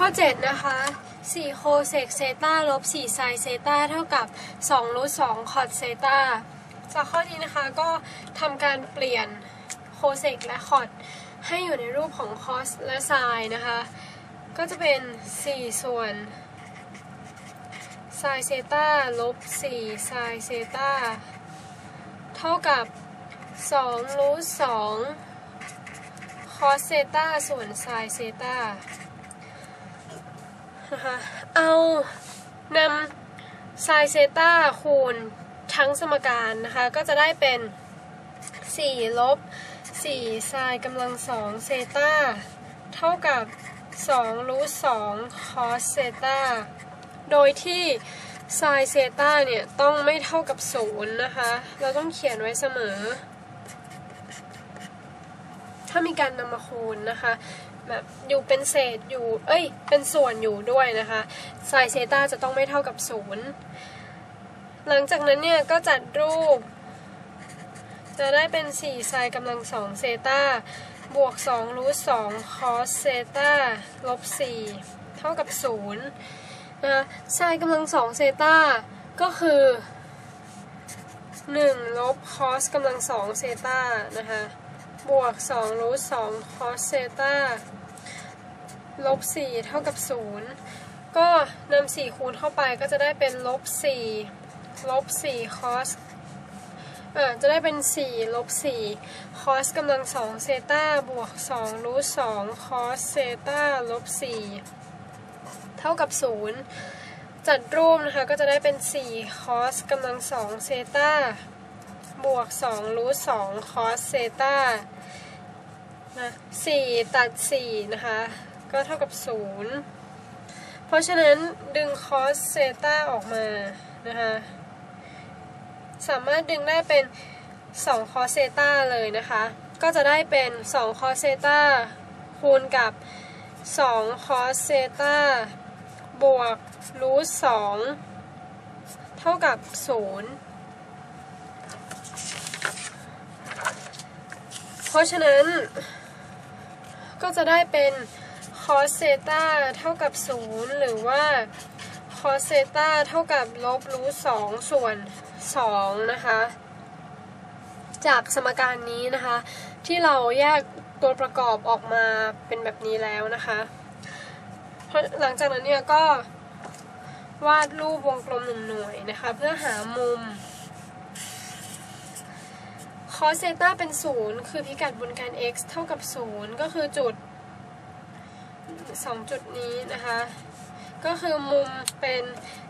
ข้อ 7 นะคะ4โคเซกเซตาลบ4ไซเซตาเท่ากับ2รูท2คอดเซตาจากข้อนี้นะคะก็ทำการเปลี่ยนโคเซกและคอดให้อยู่ในรูปของคอสและไซนะคะ ก็จะเป็น 4 ส่วนไซเซตาลบ4ไซเซตาเท่ากับ2รูท2คอสเซตาส่วนไซเซตา นะคะ เอานำไซเซต้าคูณทั้งสมการนะคะ ก็จะได้เป็น 4 ลบ 4 ไซกำลัง2เซต้าเท่ากับ 2 รูท2คอสเซต้าโดยที่ไซเซต้าเนี่ย ต้องไม่เท่ากับ 0 นะคะ เราต้องเขียนไว้เสมอ ถ้ามีการนำมาคูณนะคะ แบบอยู่เป็นเศษอยู่ เอ้ย เป็นส่วนอยู่ด้วยนะคะไซเซตาจะต้องไม่เท่ากับศูนย์หลังจากนั้นเนี่ยก็จัดรูป จะได้เป็น4ไซกำลัง2เซตาบวก2รูท2คอสเซตาลบ4เท่ากับ0นะคะไซกำลัง2เซตาก็คือ1ลบคอสกำลัง2เซตานะคะ บวก2รูท2คอสเซตา ลบ4เท่ากับ 0 ก็นำ4คูณเข้าไปก็จะได้เป็นลบ4ลบ4คอสอ่าจะได้เป็น 4 ลบ4คอสกำลัง2เซตาบวก2รูท2คอสเซตาลบ 4 เท่ากับ 0 จัดรูปนะคะ ก็จะได้เป็น4คอสกำลัง2เซตาบวก2รูท2คอสเซตานะ4ตัด 4 นะคะ ก็เท่ากับ 0 เพราะฉะนั้นดึงคอสเซต้าออกมานะคะสามารถดึงได้เป็น 2 คอสเซต้าเลยนะคะ ก็จะได้เป็น 2 คอสเซต้าคูณกับ 2 คอสเซต้าบวกรูท2เท่ากับ 0 เพราะฉะนั้นก็จะได้เป็น คอสเซตาเท่ากับ 0 หรือว่าคอสเซตาเท่ากับลบรูท2ส่วน 2 นะคะ จากสมการนี้นะคะ ที่เราแยกตัวประกอบออกมาเป็นแบบนี้แล้วนะคะหลังจากนั้นเนี่ยก็วาดรูปวงกลมหนึ่งหน่วยนะคะ เพื่อหามุมคอสเซตาเป็น 0 คือพิกัดบนการ x เท่ากับ 0 ก็คือจุด 2จุดนี้นะคะ ก็คือมุมเป็น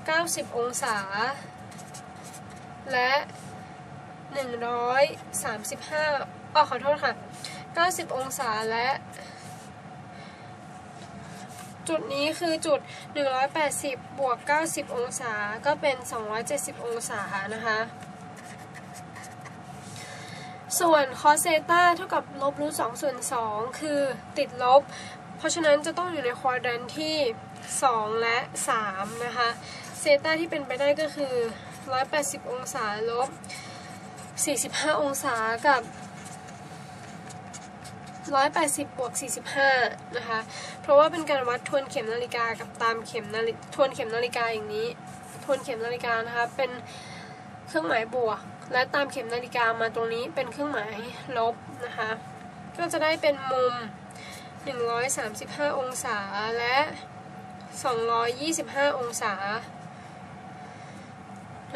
90 องศา และ 135อ๋อขอโทษค่ะ 90 องศาและ จุดนี้คือจุด 180 บวก 90 องศา ก็เป็น 270 องศานะคะส่วนคอสเซตาเท่ากับลบรูทสองส่วนสองคือติดลบ เพราะฉะนั้นจะต้องอยู่ในควอดรันที่ 2 และ 3 นะคะเซต้าที่เป็นไปได้ก็คือ 180 องศาลบ 45 องศากับ 180 บวก 45 นะคะ เพราะว่าเป็นการวัดทวนเข็มนาฬิกากับตามเข็มนาฬิทวนเข็มนาฬิกาอย่างนี้ ทวนเข็มนาฬิกานะคะ เป็นเครื่องหมายบวก และตามเข็มนาฬิกามาตรงนี้เป็นเครื่องหมายลบนะคะ ก็จะได้เป็นมุม 135 องศาและ 225 องศา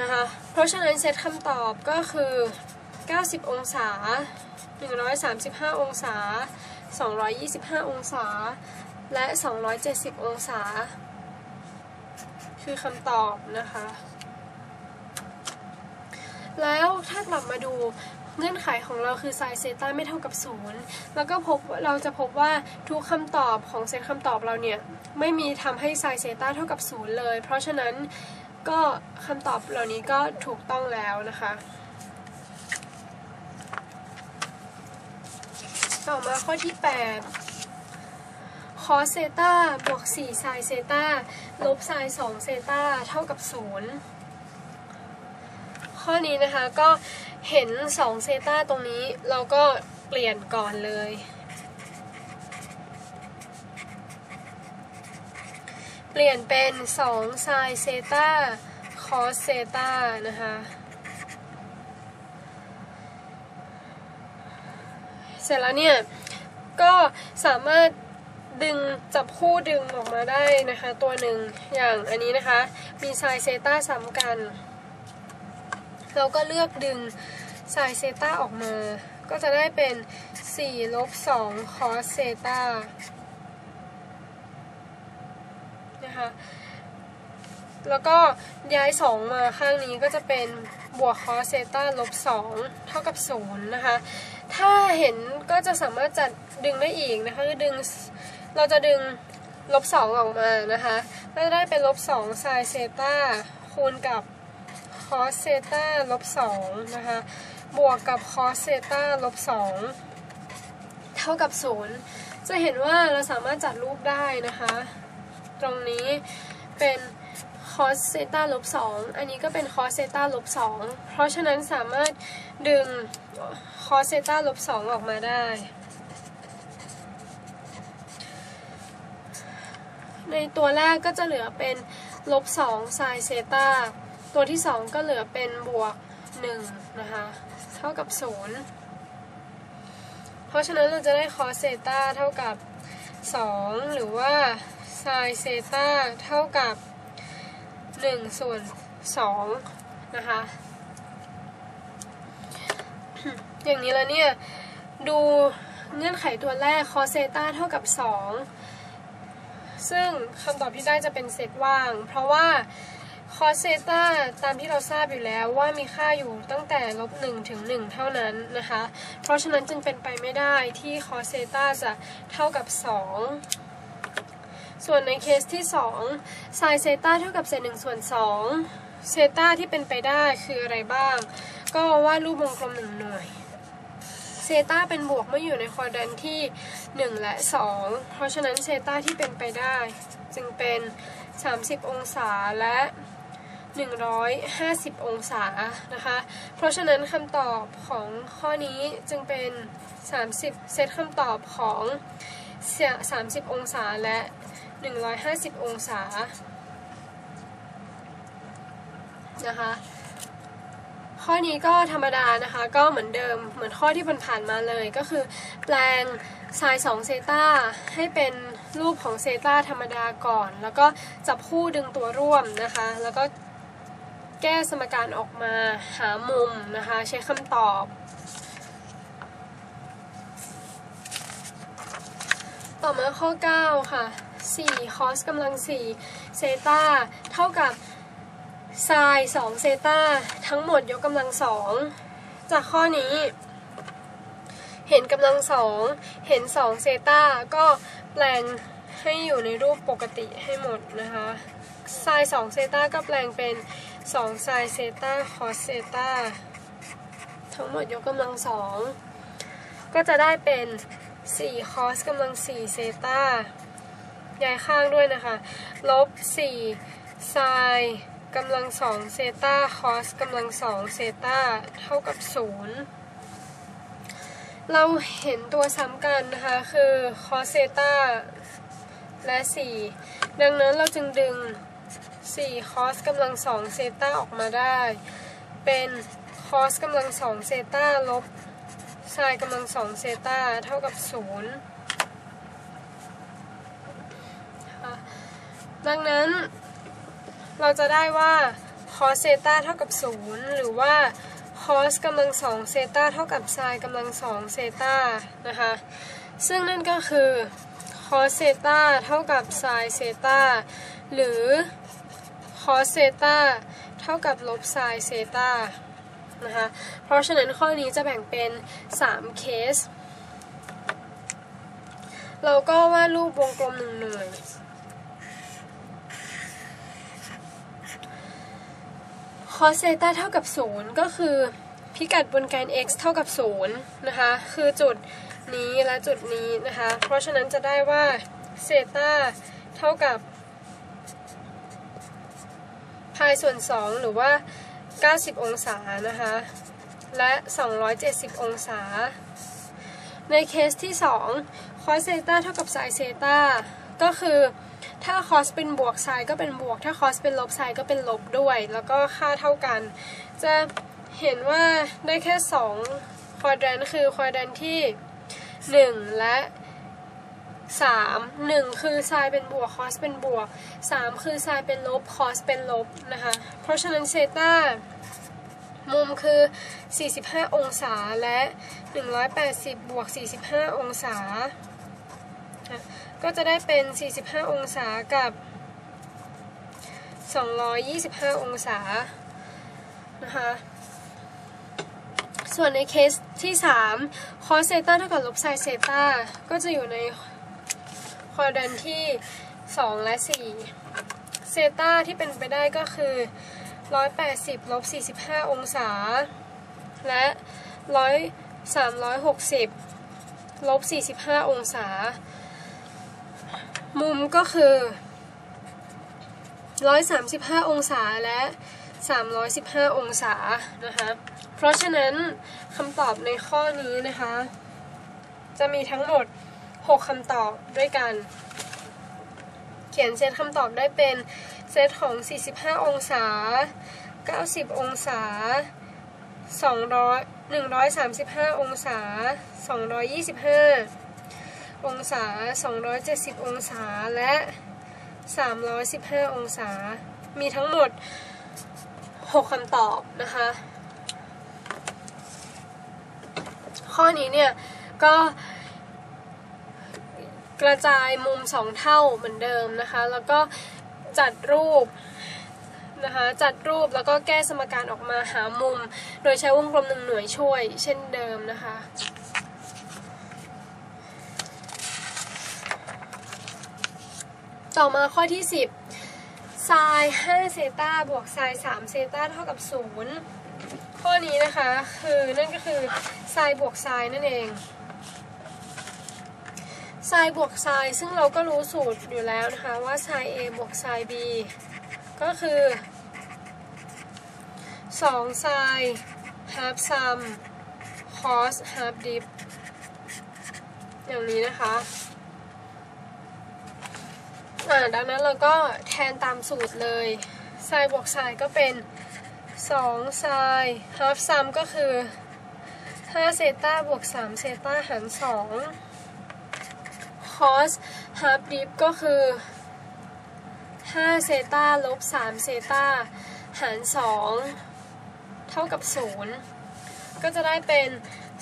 นะคะเพราะฉะนั้นเซตคำตอบก็คือ 90 องศา 135 องศา 225 องศา และ 270 องศา คือคำตอบนะคะ แล้วถ้ากลับมาดู เงื่อนไขของเราคือไซเซต้าไม่เท่ากับศูนย์แล้วก็พบเราจะพบว่าทุกคำตอบของเซตคำตอบเราเนี่ย ไม่มีทำให้ไซเซต้าเท่ากับศูนย์เลย เพราะฉะนั้นก็คำตอบเหล่านี้ก็ถูกต้องแล้วนะคะ ต่อมาข้อที่ 8 คอเซต้าบวก4ไซเซต้าลบไซ2เซต้าเท่ากับ 0 ข้อนี้นะคะก็ เห็น2เซตาตรงนี้เราก็เปลี่ยนก่อนเลย เปลี่ยนเป็น2ไซน์เซตาคอสเซตานะคะเสร็จแล้วเนี่ย ก็สามารถดึงจับคู่ดึงออกมาได้นะคะ ตัวหนึ่งอย่างอันนี้นะคะ มีไซน์เซตาซ้ำกัน เราก็เลือกดึงไซน์เซตาออกมา ก็จะได้เป็น4ลบ2คอสเซตานะคะแล้วก็ย้าย 2 มาข้างนี้ก็จะเป็นบวกคอสเซตาลบ2เท่ากับ0นะคะ ถ้าเห็นก็จะสามารถจัดดึงได้อีกนะคะคือดึงเราจะดึงลบ2ออกมานะคะก็จะได้เป็นลบ2ไซเซตาคูณกับ อสเซตาลบ2นะคะ บวกกับคอสเซตาลบ2เท่ากับ 0 จะเห็นว่าเราสามารถจัดรูปได้นะคะ ตรงนี้เป็นคอสเซตาลบ2อันนี้ก็เป็นคอสเซตาลบ2เพราะฉะนั้นสามารถดึงคอสเซตาลบ2ออกมาได้ในตัวแรกก็จะเหลือเป็นลบ2ไซเซตา ตัวที่ 2 ก็เหลือเป็นบวก1นะคะ เท่ากับ 0 เพราะฉะนั้นเราจะได้คอเซตาเท่ากับ 2 หรือว่าไซเซตาเท่ากับ 1 ส่วน2นะคะ อย่างนี้แล้วเนี่ย ดูเงื่อนไขตัวแรกคอเซตาเท่ากับ 2 ซึ่งคำตอบที่ได้จะเป็นเซตว่าง เพราะว่า คอเซตาตามที่เราทราบอยู่แล้วว่ามีค่าอยู่ตั้งแต่ลบ1ถึง 1 เท่านั้นนะคะ เพราะฉะนั้นจึงเป็นไปไม่ได้ที่คอสเซตาจะเท่ากับ 2 ส่วนในเคสที่2ไซเซตาเท่ากับเศษ1ส่วน2เซตาที่เป็นไปได้คืออะไรบ้าง ก็วาดรูปวงกลมหนึ่งหน่วยเซตาเป็นบวกเมื่ออยู่ในควอดรันที่ 1 และ 2 เพราะฉะนั้นเซตาที่เป็นไปได้จึงเป็น 30 องศาและ 150 องศานะคะ เพราะฉะนั้นคำตอบของข้อนี้จึงเป็น 30 เซตคำตอบของ 30 องศาและ 150 องศานะคะข้อนี้ก็ธรรมดานะคะก็เหมือนเดิมเหมือนข้อที่ผ่านๆมาเลยก็คือ แปลงไซน์2เซตาให้เป็นรูปของเซตาธรรมดาก่อน แล้วก็จับคู่ดึงตัวร่วมนะคะ แล้วก็ แก้สมการออกมาหามุมนะคะ ใช้คำตอบ ต่อมาข้อ 9 ค่ะ4คอสกำลัง4เซตาเท่ากับไซน์2เซตาทั้งหมดยกกำลัง 2 จากข้อนี้ เห็นกำลัง 2 เห็น 2 เซตาก็แปลงให้อยู่ในรูปปกติให้หมดนะคะไซน์2เซตาก็แปลงเป็น 2ไซน์เซต้าคอสเซต้าทั้งหมดยกกำลัง2ก็จะได้เป็น4คอสกำลัง4เซต้าย้ายข้างด้วยนะคะ ลบ4ไซน์กำลัง2เซต้าคอสกำลัง2เซต้าเท่ากับ 0 เราเห็นตัวซ้ำกันนะคะ คือคอสเซต้าและ 4 ดังนั้นเราจึงดึง 4คอสกำลัง2เซตาออกมาได้ เป็นคอสกำลัง2เซตาลบไซน์กำลัง2เซตาเท่ากับ 0 ดังนั้นเราจะได้ว่าคอสเซตาเท่ากับ 0 หรือว่าคอสกำลัง2เซตาเท่ากับไซน์กำลัง2เซตานะคะ ซึ่งนั่นก็คือคอสเซตาเท่ากับไซน์เซตาหรือ คอสเซตาเท่ากับลบไซน์เซตานะคะ เพราะฉะนั้นข้อนี้จะแบ่งเป็น 3 เคส เราก็วาดรูปวงกลมหนึ่งหน่วยคอสเซตาเท่ากับ 0 ก็คือพิกัดบนแกน x เท่ากับ 0 นะคะ คือจุดนี้และจุดนี้นะคะ เพราะฉะนั้นจะได้ว่าเซตาเท่ากับายส่วน 2 หรือว่า 90 องศานะคะ และ 270 องศา ในเคสที่ 2 คอสเซต้าเท่ากับไซเซต้าก็คือถ้าคอสเป็นบวกไซน์ก็เป็นบวก ถ้าคอสเป็นลบไซน์ก็เป็นลบด้วย แล้วก็ค่าเท่ากัน จะเห็นว่าได้แค่ 2 ควอดแรนคือควอดแรนที่ 1 และ 3 1 คือไซน์เป็นบวกคอสเป็นบวก 3 คือไซน์เป็นลบคอสเป็นลบนะคะ เพราะฉะนั้นเซต้ามุมคือ 45 องศาและ 180 บวก 45 องศา ก็จะได้เป็น 45 องศากับ 225 องศา นะคะ ส่วนในเคสที่ 3 คอสเซต้าเท่ากับลบไซเซต้า ก็จะอยู่ใน คอร์ดันที่ 2 และ 4 เซตาที่เป็นไปได้ก็คือ 180ลบ45 องศา และ100 360ลบ45 องศา มุมก็คือ 135 องศาและ 315 องศานะคะเพราะฉะนั้นคำตอบในข้อนี้นะคะ จะมีทั้งหมด 6คำตอบด้วยกัน เขียนเซตคำตอบได้เป็นเซตของ 45 องศา 90 องศา 200 135 องศา 225 องศา 270 องศา และ 315 องศา มีทั้งหมด 6คำตอบนะคะ ข้อนี้เนี่ย ก็ กระจายมุมสองเท่าเหมือนเดิมนะคะ แล้วก็จัดรูปนะคะจัดรูปแล้วก็แก้สมการออกมาหามุม โดยใช้วงกลมหนึ่งหน่วยช่วย เช่นเดิมนะคะต่อมาข้อที่ 10ไซน์5เซตาบวกไซน์3เซตาเท่ากับ 0 ข้อนี้นะคะคือนั่นก็คือไซน์บวกไซน์นั่นเอง ไซน์บวกไซน์ซึ่งเราก็รู้สูตรอยู่แล้วนะคะว่าไซน์ A บวกไซน์ B ก็คือ2ไซน์ half sum cos half dip อย่างนี้นะคะอ่าดังนั้นเราก็แทนตามสูตรเลยไซน์บวกไซน์ก็เป็น2ไซน์ half sum ก็คือ5เซต้าบวก3เซต้าหาร2 cos half dip ก็คือ 5 เซตาลบ 3 เซตาหาร 2 เท่ากับ 0 ก็จะได้เป็น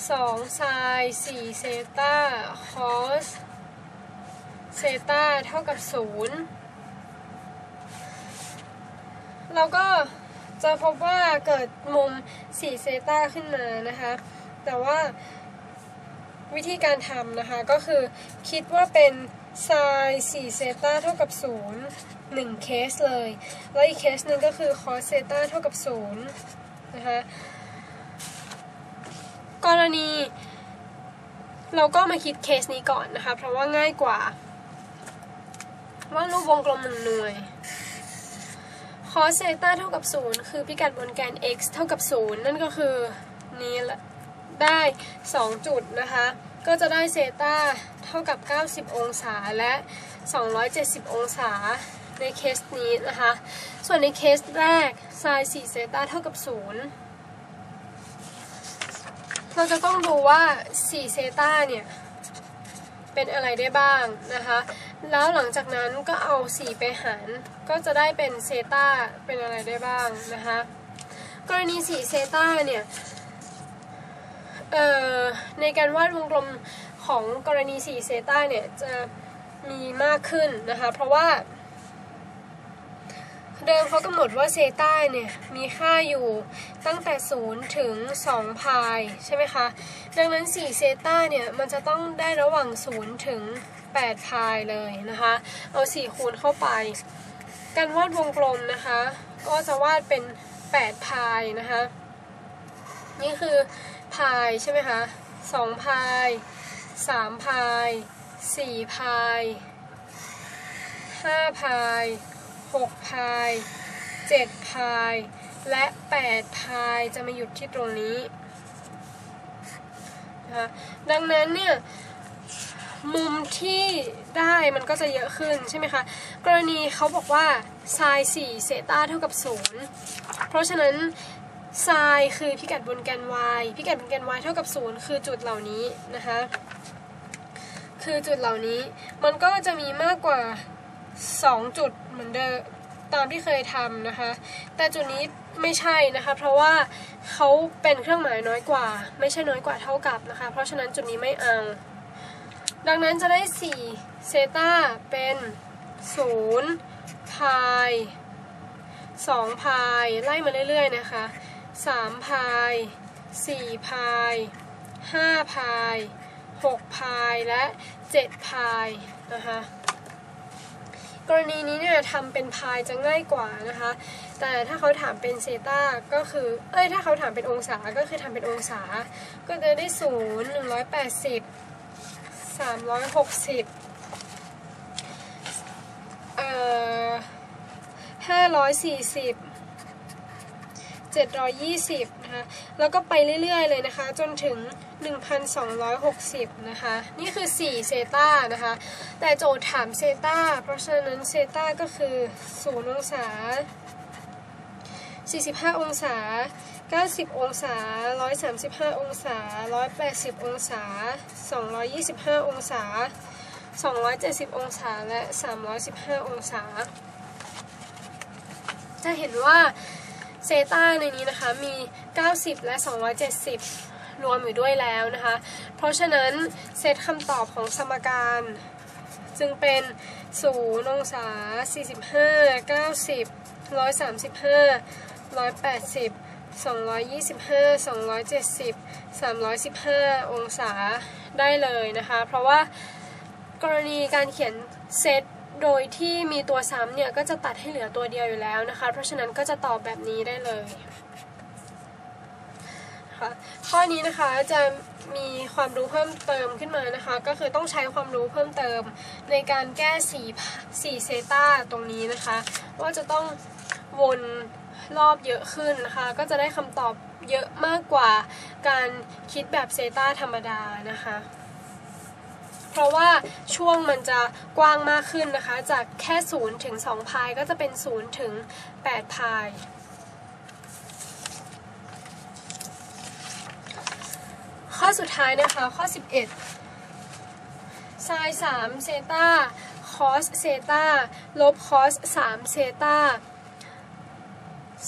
2 ไซน์4เซตา cos เซตาเท่ากับ0เราก็จะพบว่าเกิดมุม4เซตาขึ้นมานะคะ แต่ว่า วิธีการทำนะคะก็คือคิดว่าเป็นไซน์4เซตาเท่ากับ 0 1 เคสเลย แล้วอีกเคสหนึ่งก็คือคอสเซตาเท่ากับ 0 นะคะ กรณี เราก็มาคิดเคสนี้ก่อนนะคะ เพราะว่าง่ายกว่า ว่ารูปวงกลมหนึ่งหน่วยคอสเซตาเท่ากับ 0 คือพิกัดบนแกน x เท่ากับ 0 นั่นก็คือ นี้แหละ ได้ 2 จุดนะคะ ก็จะได้เซตาเท่ากับ 90 องศาและ 270 องศาในเคสนี้นะคะ ส่วนในเคสแรกไซน์4เซตาเท่ากับ 0 เราจะต้องดูว่า 4 เซตาเนี่ย เป็นอะไรได้บ้างนะคะ แล้วหลังจากนั้นก็เอา 4 ไปหาร ก็จะได้เป็นเซตาเป็นอะไรได้บ้างนะคะ กรณี 4 เซตาเนี่ย ในการวาดวงกลมของกรณี4เซต้าเนี่ยจะมีมากขึ้นนะคะ เพราะว่า เดิมเขากำหนดว่าเซต้าเนี่ยมีค่าอยู่ตั้งแต่ 0 ถึง 2 พายใช่ไหมคะ ดังนั้น 4 เซต้าเนี่ยมันจะต้องได้ระหว่าง 0 ถึง 8 พายเลยนะคะ เอา 4 คูณเข้าไป การวาดวงกลมนะคะ ก็จะวาดเป็น 8 พายนะคะ นี่คือ พายใช่ไหมคะสองพายสามพายสี่พายห้าพายหกพายเจ็ดพายและแปดพายจะมาหยุดที่ตรงนี้นะคะดังนั้นเนี่ยมุมที่ได้มันก็จะเยอะขึ้นใช่ไหมคะ กรณีเขาบอกว่าไซน์4เซต้าเท่ากับ 0 เพราะฉะนั้น ไซน์คือพิกัดบนแกน y พิกัดบนแกน y เท่ากับ 0 คือจุดเหล่านี้นะคะ คือจุดเหล่านี้มันก็จะมีมากกว่า 2 จุดเหมือนเดิมตามที่เคยทำนะคะ แต่จุดนี้ไม่ใช่นะคะ เพราะว่าเขาเป็นเครื่องหมายน้อยกว่า ไม่ใช่น้อยกว่าเท่ากับนะคะ เพราะฉะนั้นจุดนี้ไม่เอาดังนั้นจะได้ 4 เซตาเป็น0พาย2พายไล่มาเรื่อยๆนะคะ 3พาย4พาย5พาย6พายและ7พายนะคะกรณีนี้เนี่ยทำเป็นพายจะง่ายกว่านะคะ แต่ถ้าเขาถามเป็นเซตาก็คือ เอ้ย ถ้าเขาถามเป็นองศา ก็คือทำเป็นองศา ก็จะได้0 180 360เอ่อ540 720นะคะแล้วก็ไปเรื่อยๆเลยนะคะ จนถึง 1,260นะคะนี่คือ 4 เซตานะคะ แต่โจทย์ถามเซตาเพราะฉะนั้นเซตาก็คือ 0 องศา 45 องศา 90 องศา 135 องศา 180 องศา 225 องศา 270 องศาและ 315 องศา จะเห็นว่า เซต้าในนี้นะคะมี 90 และ 270 รวมอยู่ด้วยแล้วนะคะ เพราะฉะนั้นเซตคำตอบของสมการจึงเป็น 0 องศา 45 90 135 180 225 270 315 องศาได้เลยนะคะ เพราะว่ากรณีการเขียนเซต โดยที่มีตัวซ้ำเนี่ยก็จะตัดให้เหลือตัวเดียวอยู่แล้วนะคะ เพราะฉะนั้นก็จะตอบแบบนี้ได้เลยค่ะข้อนี้นะคะจะมีความรู้เพิ่มเติมขึ้นมานะคะ ก็คือต้องใช้ความรู้เพิ่มเติมในการแก้สีสีเซตาตรงนี้นะคะ ว่าจะต้องวนรอบเยอะขึ้นนะคะ ก็จะได้คำตอบเยอะมากกว่าการคิดแบบเซตาธรรมดานะคะ ราะว่าช่วงมันจะกว้างมากขึ้นนะคะ จากแค่0ถึง2พายก็จะเป็น0ถึง8พายข้อสุดท้ายนะคะ ข้อ 11ไซน์3เซตาคอสเซตาลบคอส3เซตา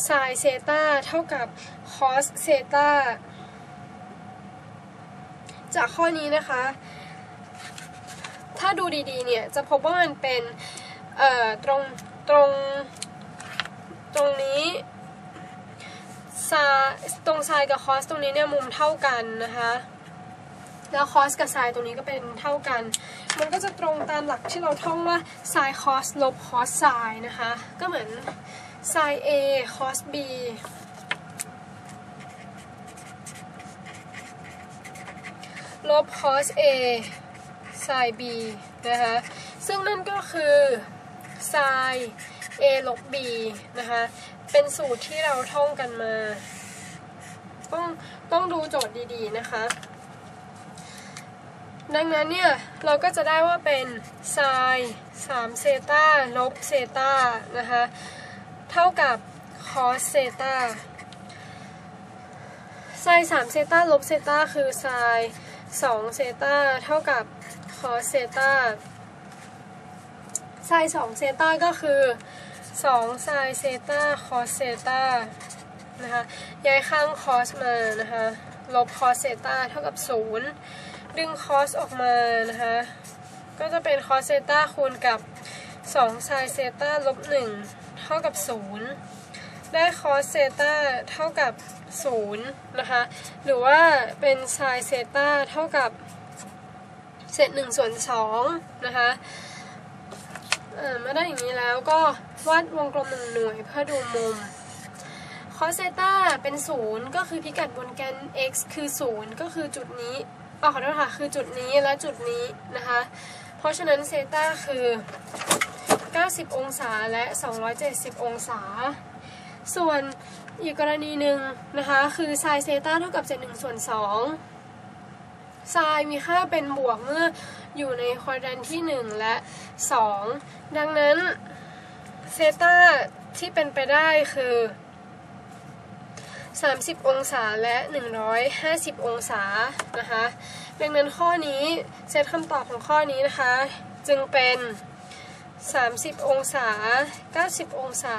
ไซน์เซตาเท่ากับคอสเซตาจากข้อนี้นะคะ ถ้าดูดีๆเนี่ยจะพบว่ามันเป็นเอ่อตรงตรงตรงนี้ซาตรงไซกับคอสตรงนี้เนี่ยมุมเท่ากันนะคะแล้วคอสกับไซตรงนี้ก็เป็นเท่ากัน มันก็จะตรงตามหลักที่เราท่องว่าไซคอสลบคอสไซนะคะ ก็เหมือนไซ A คอส B ลบคอส A ไซ B นะคะซึ่งนั่นก็คือไซ A ลบ B นะคะเป็นสูตรที่เราท่องกันมา ต้องต้องดูโจทย์ดีๆนะคะ ดังนั้นเนี่ย เราก็จะได้ว่าเป็นไซ3เซตาลบเซตานะคะเท่ากับคอสเซตาไซ3เซตาลบเซตาคือไซ2เซตาเท่ากับ คอสเซตาไซ2เซตาก็คือ2ไซเซตาคอสเซตานะคะย้ายข้างคอสมานะคะลบคอสเซตาเท่ากับ0ดึงคอสออกมานะคะก็จะเป็นคอสเซตาคูณกับ2ไซเซตาลบ1เท่ากับ 0 ได้คอสเซตาเท่ากับ0นะคะหรือว่าเป็นไซเซตาเท่ากับ เศษ1ส่วน2นะคะเมื่อได้อย่างนี้แล้วก็วาดวงกลมหนึ่งหน่วยเพื่อดูมุมคอสเซต้าเป็น 0 ก็คือพิกัดบนแกน x คือ 0 ก็คือจุดนี้อ๋อขอโทษค่ะ คือจุดนี้และจุดนี้นะคะ เพราะฉะนั้นเซต้าคือ 90 องศาและ 270 องศา ส่วนอีกกรณีหนึ่งนะคะ คือไซเซต้าเท่ากับ 71 ส่วน 2 ไซน์มีค่าเป็นบวกเมื่ออยู่ในควอดรันที่ 1 และ 2 ดังนั้นเซตาที่เป็นไปได้คือ 30 องศาและ 150 องศานะคะดังนั้นข้อนี้เซตคำตอบของข้อนี้นะคะ จึงเป็น 30 องศา 90 องศา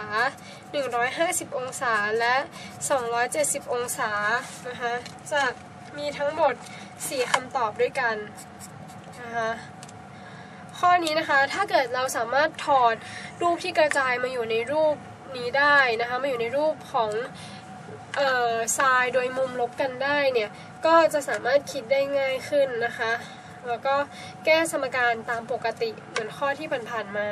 150 องศาและ 270 องศานะคะจะมีทั้งหมด 4คำตอบด้วยกันนะคะข้อนี้นะคะถ้าเกิดเราสามารถถอดรูปที่กระจายมาอยู่ในรูปนี้ได้นะคะมาอยู่ในรูปของเอ่อทรายโดยมุมลบกันได้เนี่ยก็จะสามารถคิดได้ง่ายขึ้นนะคะ แล้วก็แก้สมการตามปกติเหมือนข้อที่ผ่านๆมา